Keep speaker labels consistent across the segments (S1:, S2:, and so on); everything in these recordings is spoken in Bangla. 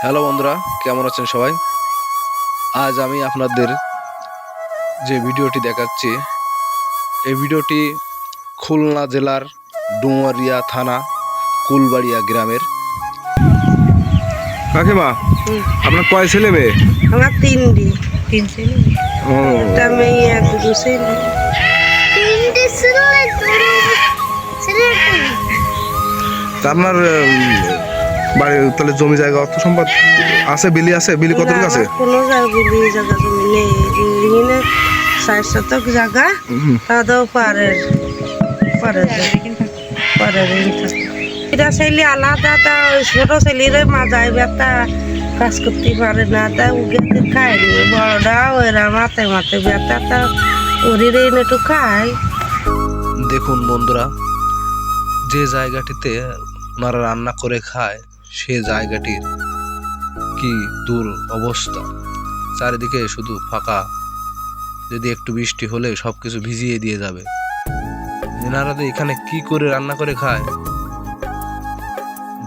S1: হ্যালো বন্ধুরা কেমন আছেন সবাই? আজ আমি আপনাদের যে ভিডিওটি দেখাচ্ছি এই ভিডিওটি খুলনা জেলার ডুমারিয়া থানা কুলবাড়িয়া গ্রামের।
S2: কাকিমা আপনার কয় ছেলে মেয়ে?
S3: আমার তিনটি তিন ছেলে
S2: ও।
S3: মেয়ে দুটো ছেলে।
S2: তা আপনার উম, বাড়ি তাহলে জমি জায়গা অর্থ সম্পদ আছে বিলি আছে? বিলি কতটুকু আছে?
S3: কোনো জায়গা বিলি জায়গা জমি নেই। এখানে ষাট শতক জায়গা
S2: হুম।
S3: তাদের পারের পারের পারের এটা ছেলে আলাদা তা ছোট ছেলেরে মাজায় ব্যথা কাজ করতে পারে না তা উগে খায়নি বড়টা ওরা মাথায় মাথায় ব্যথা তা ওরির একটু খায়।
S1: দেখুন বন্ধুরা যে জায়গাটিতে ওনারা রান্না করে খায় সে জায়গাটির কি দূর অবস্থা? চারিদিকে শুধু ফাঁকা। যদি একটু বৃষ্টি হলে সব কিছু ভিজিয়ে দিয়ে যাবে। এনারা তো এখানে কি করে রান্না করে খায়?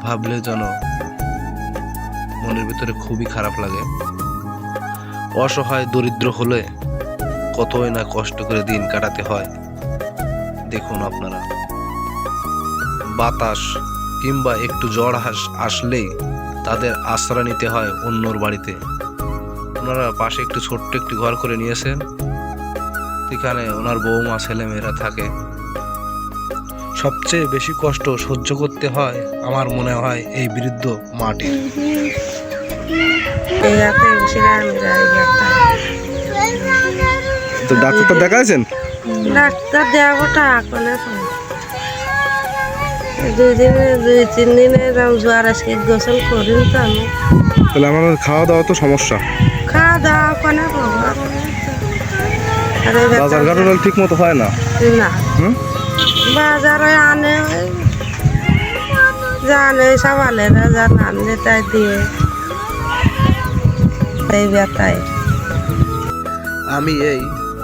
S1: ভাবলে যেন মনের ভিতরে খুবই খারাপ লাগে। অসহায় দরিদ্র হলে কতই না কষ্ট করে দিন কাটাতে হয়। দেখুন আপনারা। বাতাস কিংবা একটু জ্বর হাস আসলেই তাদের আশ্রয় নিতে হয় অন্যর বাড়িতে। ওনারা পাশে একটু ছোট্ট একটি ঘর করে নিয়েছেন। সেখানে ওনার বৌমা ছেলেমেয়েরা থাকে। সবচেয়ে বেশি কষ্ট সহ্য করতে হয় আমার মনে হয় এই বৃদ্ধ মাটি।
S2: তো ডাক্তার তো দেখাইছেন?
S3: ডাক্তার টাকা পাবো? দুই দিনে দুই তিন দিনে এরকম আজকে গোসল করি তো আমি
S2: তাহলে আমার খাওয়া দাওয়া তো সমস্যা।
S3: খাওয়া দাওয়া কোনে
S2: বাজার ঘাট ঠিক মতো হয় না?
S3: না। বাজারে আনে ওই জানে সবালেরা যা আনলে তাই দিয়ে। এই ব্যথায়
S1: আমি এই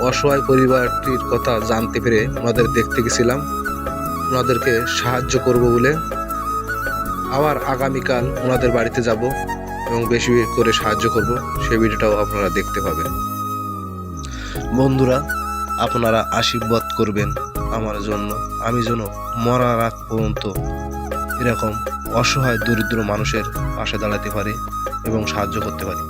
S1: অসহায় পরিবারটির কথা জানতে পেরে ওনাদের দেখতে গেছিলাম। ওনাদেরকে সাহায্য করব বলে আবার আগামীকাল ওনাদের বাড়িতে যাব এবং বেশি করে সাহায্য করব। সেই ভিডিওটাও আপনারা দেখতে পাবেন। বন্ধুরা, আপনারা আশীর্বাদ করবেন আমার জন্য। আমি যেন মরার আগ পর্যন্ত এরকম অসহায়, দরিদ্র মানুষের পাশে দাঁড়াতে পারি এবং সাহায্য করতে পারি।